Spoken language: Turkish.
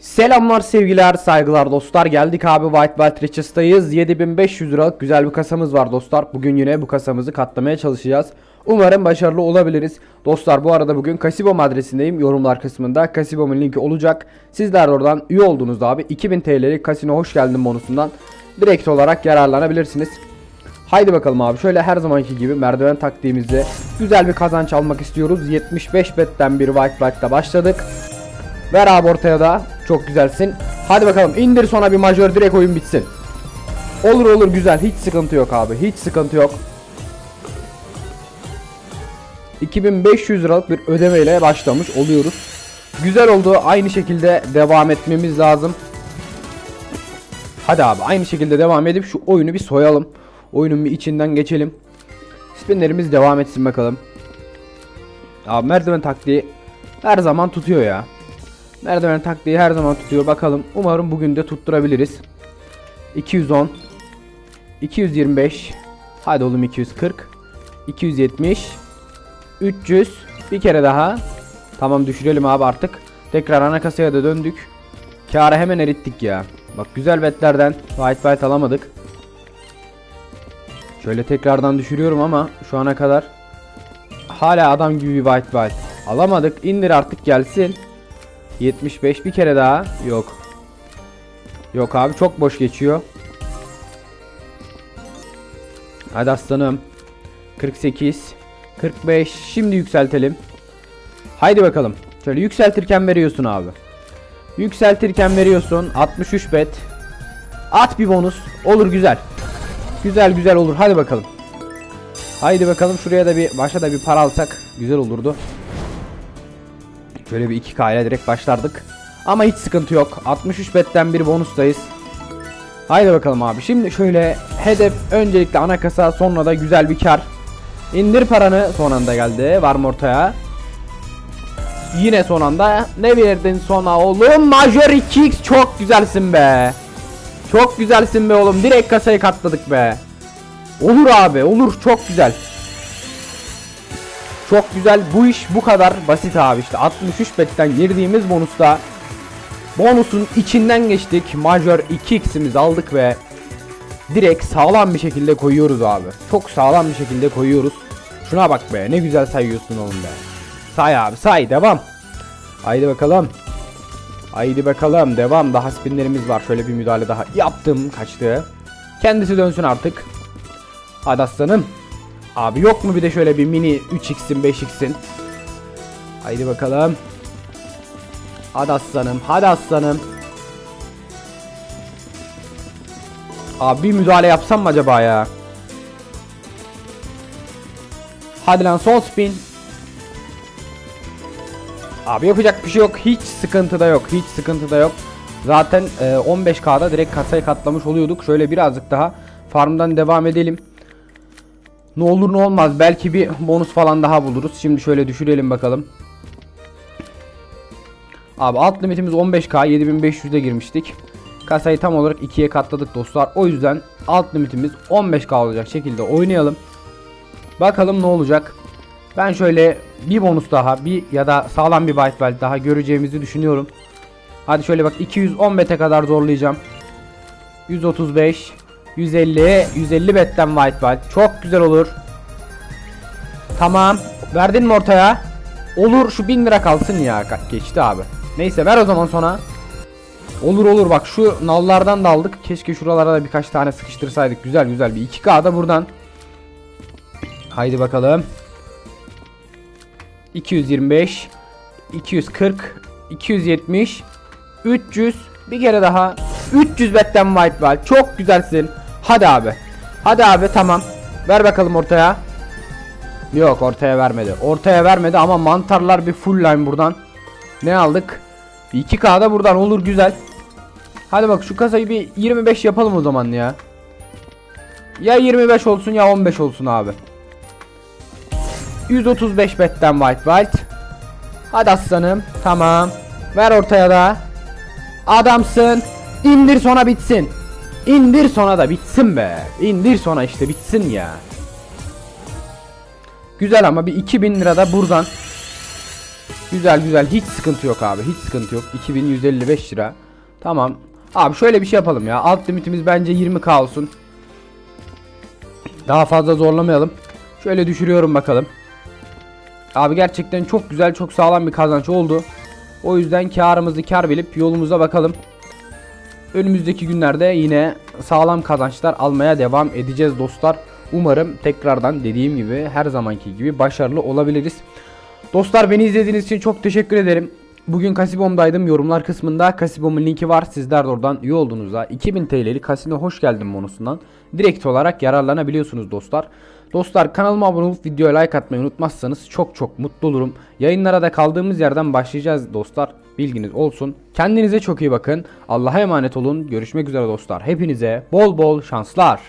Selamlar sevgiler saygılar dostlar. Geldik abi White Belt Richers'tayız 7500 liralık güzel bir kasamız var dostlar. Bugün yine bu kasamızı katlamaya çalışacağız. Umarım başarılı olabiliriz. Dostlar bu arada bugün Kasibom adresindeyim. Yorumlar kısmında Kasibom'un linki olacak. Sizler oradan üye olduğunuzda abi. 2000 TL'lik kasino hoş geldin bonusundan Direkt olarak yararlanabilirsiniz. Haydi bakalım abi şöyle her zamanki gibi merdiven taktiğimizde güzel bir kazanç almak istiyoruz. 75 betten bir White Belt'te başladık Ver abi ortaya da. Çok güzelsin. Hadi bakalım indir sonra bir majör direkt oyun bitsin. Olur olur güzel. Hiç sıkıntı yok abi. Hiç sıkıntı yok. 2500 liralık bir ödemeyle başlamış oluyoruz. Güzel oldu. Aynı şekilde devam etmemiz lazım. Hadi abi aynı şekilde devam edip şu oyunu bir soyalım. Oyunun bir içinden geçelim. Spinlerimiz devam etsin bakalım. Abi merdiven taktiği her zaman tutuyor ya. Merdiven taktiği her zaman tutuyor. Bakalım. Umarım bugün de tutturabiliriz. 210 225 Hadi oğlum 240 270 300 Bir kere daha Tamam düşürelim abi artık Tekrar ana kasaya da döndük Kârı hemen erittik ya Bak güzel betlerden White White alamadık Şöyle tekrardan düşürüyorum ama Şu ana kadar Hala adam gibi bir White White Alamadık indir artık gelsin 75 bir kere daha. Yok. Yok abi çok boş geçiyor. Hadi aslanım. 48. 45. Şimdi yükseltelim. Haydi bakalım. Şöyle yükseltirken veriyorsun abi. Yükseltirken veriyorsun. 63 bet. At bir bonus. Olur güzel. Güzel güzel olur. Hadi bakalım. Haydi bakalım şuraya da bir başa da bir para alsak güzel olurdu. Şöyle bir 2K ile direkt başlardık. Ama hiç sıkıntı yok. 63 betten bir bonustayız. Haydi bakalım abi. Şimdi şöyle hedef öncelikle ana kasa sonra da güzel bir kar. İndir paranı son anda geldi. Var mı ortaya? Yine son anda. Ne verdin sona oğlum? Major 2x çok güzelsin be. Çok güzelsin be oğlum. Direkt kasayı katladık be. Olur abi olur çok güzel. Çok güzel. Bu iş bu kadar basit abi işte. 63 betten girdiğimiz bonusta bonusun içinden geçtik. Major 2x'imizi aldık ve direkt sağlam bir şekilde koyuyoruz abi. Çok sağlam bir şekilde koyuyoruz. Şuna bak be. Ne güzel sayıyorsun oğlum be. Say abi say devam. Haydi bakalım. Haydi bakalım devam. Daha spinlerimiz var. Şöyle bir müdahale daha yaptım. Kaçtı. Kendisi dönsün artık. Hadi aslanım. Abi yok mu bir de şöyle bir mini 3x'in 5x'in. Haydi bakalım. Hadi aslanım. Hadi aslanım. Abi bir müdahale yapsam mı acaba ya? Hadi lan son spin. Abi yapacak bir şey yok. Hiç sıkıntı da yok. Hiç sıkıntı da yok. Zaten e, 15K'da direkt kasayı katlamış oluyorduk. Şöyle birazcık daha farmdan devam edelim. Ne olur ne olmaz belki bir bonus falan daha buluruz. Şimdi şöyle düşürelim bakalım. Abi alt limitimiz 15k 7500'de girmiştik. Kasayı tam olarak 2'ye katladık dostlar. O yüzden alt limitimiz 15k olacak şekilde oynayalım. Bakalım ne olacak. Ben şöyle bir bonus daha bir ya da sağlam bir byte belt daha göreceğimizi düşünüyorum. Hadi şöyle bak 210 bete kadar zorlayacağım. 135 150 150 betten white belt. Çok güzel olur. Tamam. Verdin mi ortaya? Olur şu 1000 lira kalsın ya. Geçti abi. Neyse ver o zaman sonra. Olur olur bak şu nallardan da aldık. Keşke şuralara da birkaç tane sıkıştırsaydık. Güzel güzel bir 2K da buradan. Haydi bakalım. 225 240 270 300 bir kere daha 300 betten white belt. Çok güzelsin. Hadi abi. Hadi abi tamam. Ver bakalım ortaya. Yok ortaya vermedi. Ortaya vermedi ama mantarlar bir full line buradan. Ne aldık? 2K'da buradan olur güzel. Hadi bak şu kasayı bir 25 yapalım o zaman ya. Ya 25 olsun ya 15 olsun abi. 135 betten white white. Hadi aslanım. Tamam. Ver ortaya da. Adamsın. İndir sonra bitsin. İndir sonra da bitsin be. İndir sonra işte bitsin ya. Güzel ama bir 2000 lira da buradan. Güzel güzel. Hiç sıkıntı yok abi. Hiç sıkıntı yok. 2155 lira. Tamam. Abi şöyle bir şey yapalım ya. Alt limitimiz bence 20k olsun. Daha fazla zorlamayalım. Şöyle düşürüyorum bakalım. Abi gerçekten çok güzel çok sağlam bir kazanç oldu. O yüzden karımızı kar bilip yolumuza bakalım Önümüzdeki günlerde yine sağlam kazançlar almaya devam edeceğiz dostlar. Umarım tekrardan dediğim gibi her zamanki gibi başarılı olabiliriz. Dostlar beni izlediğiniz için çok teşekkür ederim. Bugün Kasibom'daydım. Yorumlar kısmında Kasibom'un linki var. Sizler de oradan üye olduğunuzda 2000 TL'lik kasino hoş geldin bonusundan direkt olarak yararlanabiliyorsunuz dostlar. Dostlar kanalıma abone olup videoya like atmayı unutmazsanız çok çok mutlu olurum. Yayınlara da kaldığımız yerden başlayacağız dostlar. Bilginiz olsun. Kendinize çok iyi bakın. Allah'a emanet olun. Görüşmek üzere dostlar. Hepinize bol bol şanslar.